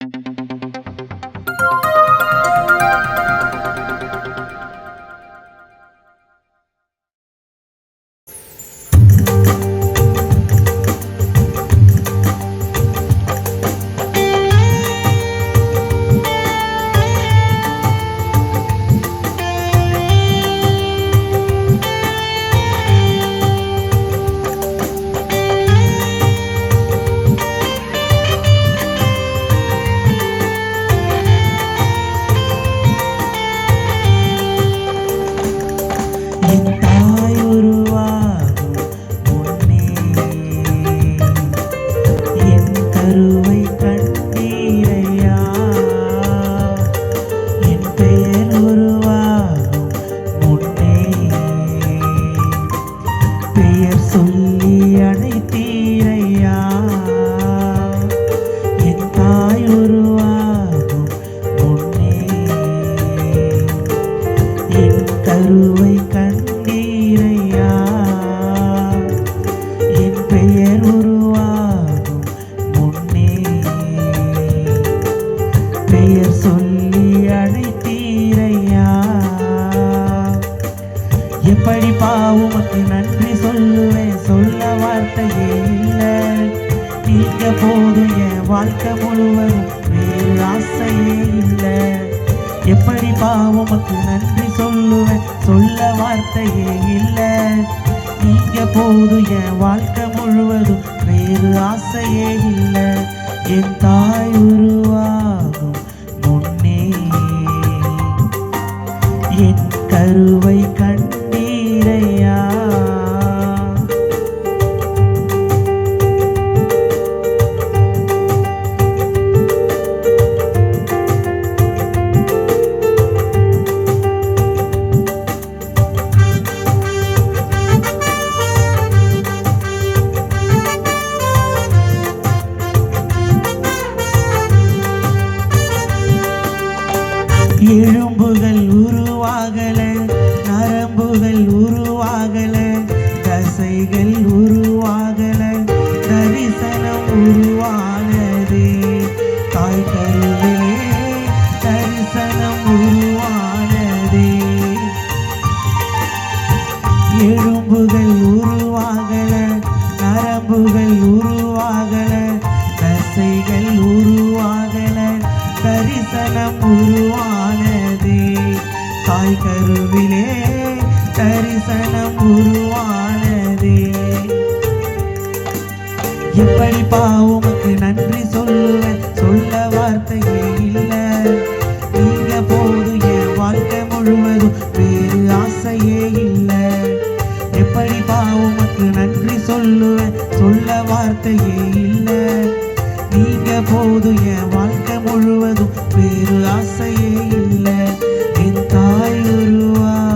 என் என் முழுவதும் வேறு ஆசையே இல்லை. எப்படி பாவமக்கு நன்றி சொல்லுவேன்? சொல்ல வார்த்தையே இல்லை. நீங்க போது என் வாழ்க்கை முழுவதும் வேறு ஆசையே இல்லை. என் தாய் உருவா நரம்புகள் உருவாகல நரம்புகள் உருவாகல தசைகள் உருவாகல தரிசனம் உருவானது தாய் கருவிலே தரிசனம் உருவானது எறும்புகள் உருவாகல தாய் கருவிலே தரிசனம் உருவானதே. எப்படி பாவமுக்கு நன்றி சொல்லுவேன் சொல்ல வார்த்தையே இல்லை. நீங்க போது என் வாழ்க்கை முழுவதும் வேறு ஆசையே இல்லை. எப்படி பாவமுக்கு நன்றி சொல்லுவேன் சொல்ல வார்த்தையே இல்லை. நீங்க போது என் வாழ்க்கை முழுவதும் வேறு ஆசையே இல்லை. என் தாய்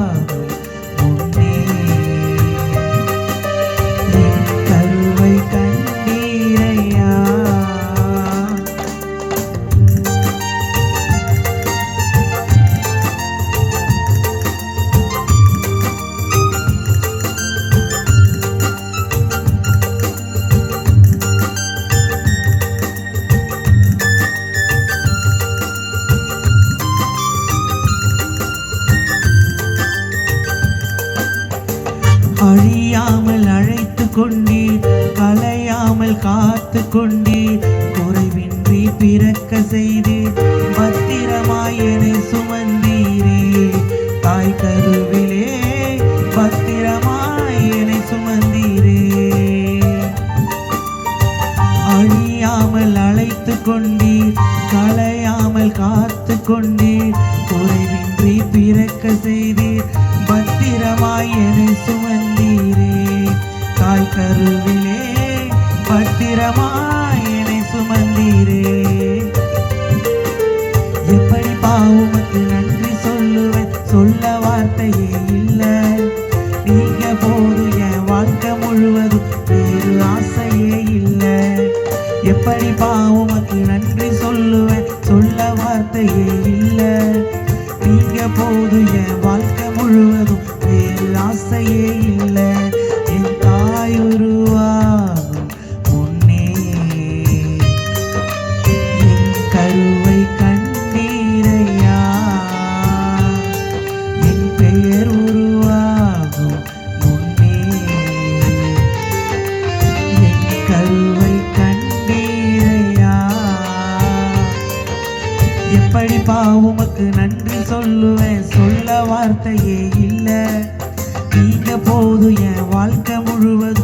கொண்டீர் கலையாமல் காத்து கொண்டீர் குறைவின்றி பிறக்க செய்து பத்திரமாய் என்னை சுமந்தீரே. தாய் கருவிலே பத்திரமாய் என்னை சுமந்தீரே. அழியாமல் அழைத்து கொண்டீர் கலையாமல் காத்து கொண்டீர் குறைவின்றி பிறக்க செய்தீர் பத்திரமாய் என்னை சுமந்தீர். தாய் கருவிலே பத்திரமாய் என்னை சுமந்தீரே. எப்படி பாவமுக்கு நன்றி சொல்லுவேன்? சொல்ல வார்த்தையே இல்லை. நீங்க போது என் வாழ்க்கை முழுவதும் வேறு ஆசையே இல்லை. எப்படி பாவமுக்கு நன்றி சொல்லுவேன்? சொல்ல வார்த்தையே இல்லை. நீங்க போது என் வாழ்க்கை முழுவதும் வேறு ஆசையே இல்லை. பா உமக்கு நன்றி சொல்லுவேன். சொல்ல வார்த்தையே இல்லை. நீங்க போது என் வாழ்க்கை முழுவதும்